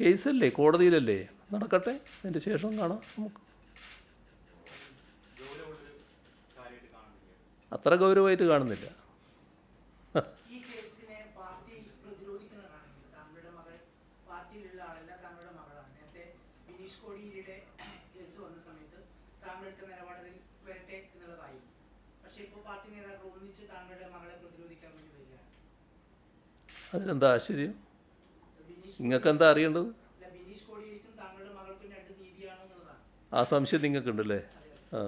കേസല്ലേ? കോടതിയിലല്ലേ? നടക്കട്ടെ. അതിന്റെ ശേഷം കാണാം നമുക്ക്. അത്ര ഗൗരവമായിട്ട് കാണുന്നില്ല. അതിലെന്താ ആശ്ചര്യം? നിങ്ങൾക്ക് എന്താ അറിയേണ്ടത് ആ സംശയം നിങ്ങൾക്കുണ്ടല്ലേ ആ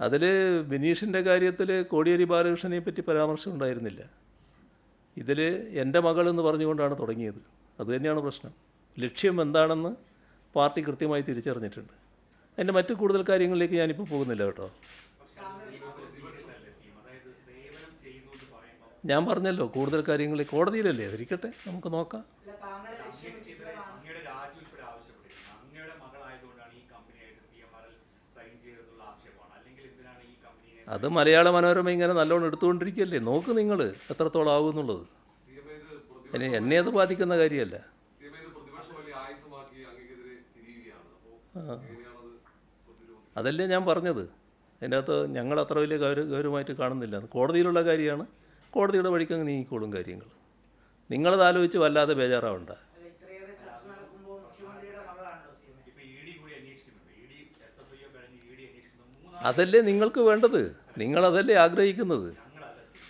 അതിൽ ബിനീഷിന്റെ കാര്യത്തിൽ കോടിയേരി ബാലകൃഷ്ണനെ പറ്റി പരാമർശം ഉണ്ടായിരുന്നില്ല ഇതിൽ എന്റെ മകൾ എന്ന് പറഞ്ഞുകൊണ്ടാണ് തുടങ്ങിയത് അതുതന്നെയാണ് പ്രശ്നം ലക്ഷ്യം എന്താണെന്ന് പാർട്ടി കൃത്യമായി തിരിച്ചറിഞ്ഞിട്ടുണ്ട് അതിന്റെ മറ്റു കൂടുതൽ കാര്യങ്ങളിലേക്ക് ഞാനിപ്പോൾ പോകുന്നില്ല കേട്ടോ ഞാൻ പറഞ്ഞല്ലോ കൂടുതൽ കാര്യങ്ങൾ കോടതിയിലല്ലേ? അതിരിക്കട്ടെ നമുക്ക് നോക്കാം. അത് മലയാള മനോരമ ഇങ്ങനെ നല്ലോണം എടുത്തുകൊണ്ടിരിക്കുകയല്ലേ നോക്ക് നിങ്ങൾ എത്രത്തോളം ആകുന്നുള്ളത് എന്നുള്ളത്. ഇത് എന്നെ അത് ബാധിക്കുന്ന കാര്യമല്ല. അതല്ലേ ഞാൻ പറഞ്ഞത്. അതിന്റെ അകത്ത് ഞങ്ങൾ അത്ര വലിയ ഗൗരവമായിട്ട് കാണുന്നില്ല. കോടതിയിലുള്ള കാര്യമാണ്. കോടതിയുടെ വഴിക്ക് അങ്ങ് നീങ്ങിക്കോളും കാര്യങ്ങൾ. നിങ്ങളത് ആലോചിച്ച് വല്ലാതെ ബേജാറാവണ്ട. അതല്ലേ നിങ്ങൾക്ക് വേണ്ടത്? നിങ്ങളതല്ലേ ആഗ്രഹിക്കുന്നത്?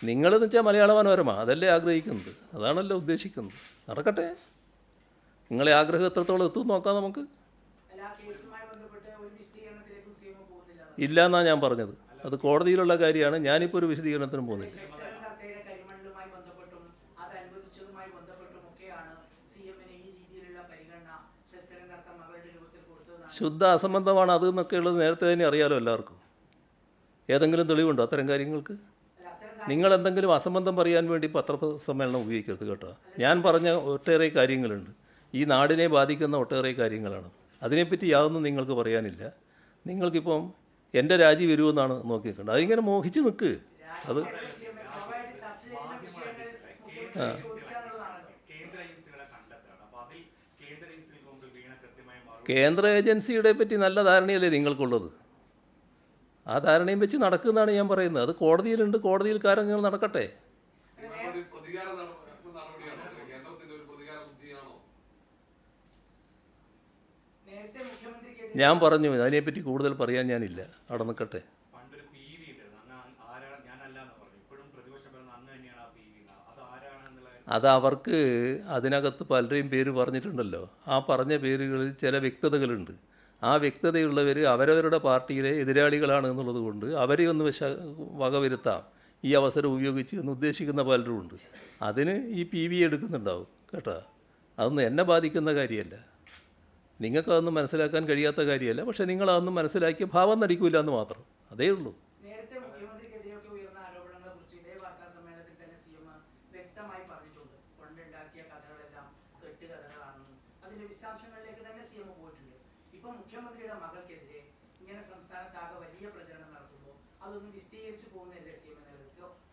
നിങ്ങളെന്ന് വെച്ചാൽ മലയാള മനോരമ അതല്ലേ ആഗ്രഹിക്കുന്നത്? അതാണല്ലോ ഉദ്ദേശിക്കുന്നത്. നടക്കട്ടെ. നിങ്ങളെ ആഗ്രഹം എത്രത്തോളം എത്തും നോക്കാം നമുക്ക്. ഇല്ല എന്നാണ് ഞാൻ പറഞ്ഞത്. അത് കോടതിയിലുള്ള കാര്യമാണ്. ഞാനിപ്പോൾ ഒരു വിശദീകരണത്തിനും പോകുന്നില്ല. അനുവദിച്ചതുമായി ബന്ധപ്പെട്ടുമൊക്കെയാണ് സി എമ്മിന് ഈ രീതിയിലുള്ള പരിഗണന ശശിധരൻ നടത്ത മകളുടെ രൂപത്തിൽ കൊടുത്തതാണ്. ശുദ്ധ അസംബന്ധമാണ് അത് എന്നൊക്കെ ഉള്ളത് നേരത്തെ തന്നെ അറിയാലോ എല്ലാവർക്കും. ഏതെങ്കിലും തെളിവുണ്ടോ അത്തരം കാര്യങ്ങൾക്ക്? നിങ്ങൾ എന്തെങ്കിലും അസംബന്ധം പറയാൻ വേണ്ടി പത്രസമ്മേളനം ഉപയോഗിക്കരുത് കേട്ടോ. ഞാൻ പറഞ്ഞ ഒട്ടേറെ കാര്യങ്ങളുണ്ട്. ഈ നാടിനെ ബാധിക്കുന്ന ഒട്ടേറെ കാര്യങ്ങളാണ്. അതിനെപ്പറ്റി യാതൊന്നും നിങ്ങൾക്ക് പറയാനില്ല. നിങ്ങൾക്കിപ്പം എന്റെ രാജി വരുമെന്നാണ് നോക്കിയിട്ടുണ്ട് അതിങ്ങനെ മോഹിച്ച് നിൽക്ക്. അത് സി കേന്ദ്ര ഏജൻസിയുടെ പറ്റി നല്ല ധാരണയല്ലേ നിങ്ങൾക്കുള്ളത്? ആ ധാരണയും വെച്ച് നടക്കുന്നതാണ് ഞാൻ പറയുന്നത്. അത് കോടതിയിലുണ്ട്. കോടതിയിൽ കാര്യങ്ങൾ നടക്കട്ടെ ഞാൻ പറഞ്ഞു അതിനെപ്പറ്റി കൂടുതൽ പറയാൻ ഞാനില്ല. അവിടെ നിൽക്കട്ടെ പണ്ടൊരു പി വി ഉണ്ടായിരുന്നു അങ്ങ് ആരാണ് ഞാനല്ല എന്ന് പറഞ്ഞു ഇപ്പോഴും പ്രതിപക്ഷം പറയുന്ന അങ്ങ് തന്നെയാണ് ആ പി വി അത് ആരാണ് എന്നുള്ള കാര്യം അത് അവർക്ക് അതിനകത്ത് പലരെയും പേര് പറഞ്ഞിട്ടുണ്ടല്ലോ. ആ പറഞ്ഞ പേരുകളിൽ ചില വ്യക്തതകളുണ്ട്. ആ വ്യക്തതയുള്ളവർ അവരവരുടെ പാർട്ടിയിലെ എതിരാളികളാണ് എന്നുള്ളത് കൊണ്ട് അവരെ ഒന്ന് വശ വകവരുത്താം ഈ അവസരം ഉപയോഗിച്ച് എന്ന് ഉദ്ദേശിക്കുന്ന പലരും ഉണ്ട്. അതിന് ഈ പി വി എടുക്കുന്നുണ്ടാവും കേട്ടോ. അതൊന്നും എന്നെ ബാധിക്കുന്ന കാര്യമല്ല. നിങ്ങൾക്കതൊന്നും മനസ്സിലാക്കാൻ കഴിയാത്ത കാര്യമല്ല. പക്ഷേ നിങ്ങളതൊന്നും മനസ്സിലാക്കിയ ഭാവം നടിക്കില്ല എന്ന് മാത്രം. അതേ ഉള്ളൂ. വിശദാംശങ്ങളിലേക്ക് തന്നെ സി എം പോയിട്ടുണ്ട്. ഇപ്പൊ മുഖ്യമന്ത്രിയുടെ മകൾക്കെതിരെ ഇങ്ങനെ സംസ്ഥാനത്താകെ വലിയ പ്രചരണം നടത്തുമ്പോൾ അതൊന്നും വിശദീകരിച്ചു പോകുന്നില്ലേ സി എം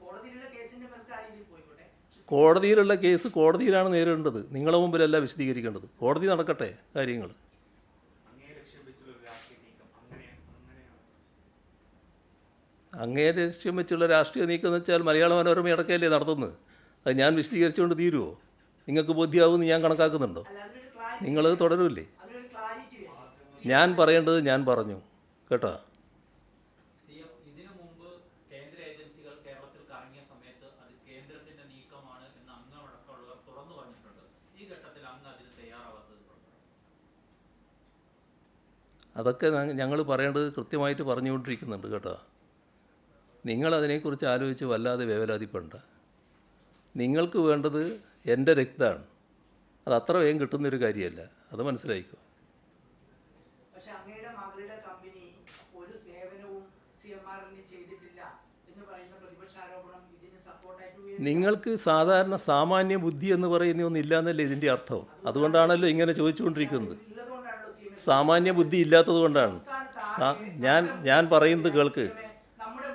കോടതിയിലുള്ള കേസിന്റെ പേർക്ക് ആ രീതിയിൽ പോയിക്കോട്ടെ. കോടതിയിലുള്ള കേസ് കോടതിയിലാണ് നേരിടേണ്ടത്. നിങ്ങളെ മുമ്പിലല്ല വിശദീകരിക്കേണ്ടത്. കോടതി നടക്കട്ടെ കാര്യങ്ങൾ അങ്ങേ ലക്ഷ്യം വെച്ചുള്ള രാഷ്ട്രീയ നീക്കം. എന്ന് വെച്ചാൽ മലയാള മനോരമ ഇടക്കല്ലേ നടത്തുന്നത്? അത് ഞാൻ വിശദീകരിച്ചുകൊണ്ട് തീരുമോ നിങ്ങൾക്ക് ബോധ്യമാവുമെന്ന് ഞാൻ കണക്കാക്കുന്നുണ്ടോ? നിങ്ങളത് തുടരൂല്ലേ? ഞാൻ പറയേണ്ടത് ഞാൻ പറഞ്ഞു. കേട്ടോ? അതൊക്കെ ഞങ്ങൾ പറയേണ്ടത് കൃത്യമായിട്ട് പറഞ്ഞുകൊണ്ടിരിക്കുന്നുണ്ട് കേട്ടോ. നിങ്ങൾ അതിനെക്കുറിച്ച് ആലോചിച്ച് വല്ലാതെ വേവലാതിപ്പെടണ്ട. നിങ്ങൾക്ക് വേണ്ടത് എന്റെ രക്തമാണ്. അത് അത്ര വേഗം കിട്ടുന്നൊരു കാര്യമല്ല. അത് മനസ്സിലായിക്കോ. നിങ്ങൾക്ക് സാധാരണ സാമാന്യ ബുദ്ധി എന്ന് പറയുന്ന ഒന്നില്ല എന്നല്ലേ ഇതിന്റെ അർത്ഥം? അതുകൊണ്ടാണല്ലോ ഇങ്ങനെ ചോദിച്ചുകൊണ്ടിരിക്കുന്നത്. സാമാന്യ ബുദ്ധി ഇല്ലാത്തത് കൊണ്ടാണ്. ഞാൻ ഞാൻ പറയുന്നത് കേൾക്ക്. നമ്മുടെ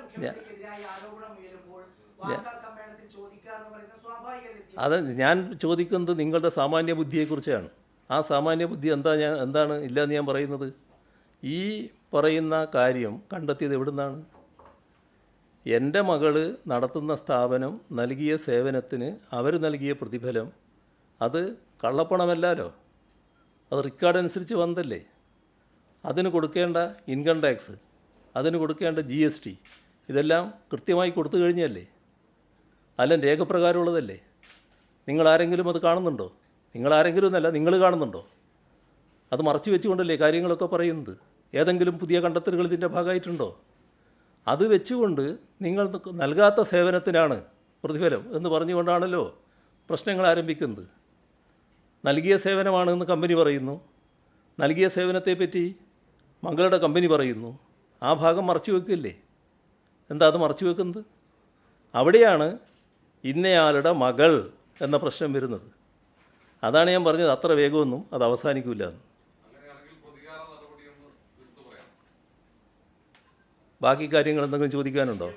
അത് ഞാൻ ചോദിക്കുന്നത് നിങ്ങളുടെ സാമാന്യ ബുദ്ധിയെക്കുറിച്ചാണ്. ആ സാമാന്യ ബുദ്ധി എന്താ ഞാൻ എന്താണ് ഇല്ലയെന്ന് ഞാൻ പറയുന്നത്? ഈ പറയുന്ന കാര്യം കണ്ടെത്തിയത് എവിടുന്നാണ്? എന്റെ മകൾ നടത്തുന്ന സ്ഥാപനം നൽകിയ സേവനത്തിന് അവർ നൽകിയ പ്രതിഫലം അത് കള്ളപ്പണമല്ലോ അത് റെക്കോർഡ് അനുസരിച്ച് വന്നതല്ലേ? അതിന് കൊടുക്കേണ്ട ഇൻകം ടാക്സ് അതിന് കൊടുക്കേണ്ട ജി എസ് ടി ഇതെല്ലാം കൃത്യമായി കൊടുത്തു കഴിഞ്ഞല്ലേ അല്ല രേഖപ്രകാരമുള്ളതല്ലേ? നിങ്ങൾ ആരെങ്കിലും അത് കാണുന്നുണ്ടോ? നിങ്ങൾ ആരെങ്കിലും എന്നല്ല നിങ്ങൾ കാണുന്നുണ്ടോ? അത് മറച്ചു വെച്ചുകൊണ്ടല്ലേ കാര്യങ്ങളൊക്കെ പറയുന്നത്? ഏതെങ്കിലും പുതിയ കണ്ടെത്തലുകൾ ഇതിന്റെ ഭാഗമായിട്ടുണ്ടോ? അത് വെച്ചുകൊണ്ട് നിങ്ങൾ നൽകാത്ത സേവനത്തിനാണ് പ്രതിഫലം എന്ന് പറഞ്ഞുകൊണ്ടാണല്ലോ പ്രശ്നങ്ങൾ ആരംഭിക്കുന്നത്. നൽകിയ സേവനമാണെന്ന് കമ്പനി പറയുന്നു. നൽകിയ സേവനത്തെപ്പറ്റി മകളുടെ കമ്പനി പറയുന്നു. ആ ഭാഗം മറച്ചു വെക്കില്ലേ? എന്താ അത് മറച്ചു വെക്കുന്നത്? അവിടെയാണ് ഇന്നയാളുടെ മകൾ എന്ന പ്രശ്നം വരുന്നത്. അതാണ് ഞാൻ പറഞ്ഞത്. അത്ര വേഗമൊന്നും അത് അവസാനിക്കില്ല എന്ന്. ബാക്കി കാര്യങ്ങൾ എന്തെങ്കിലും ചോദിക്കാനുണ്ടോ?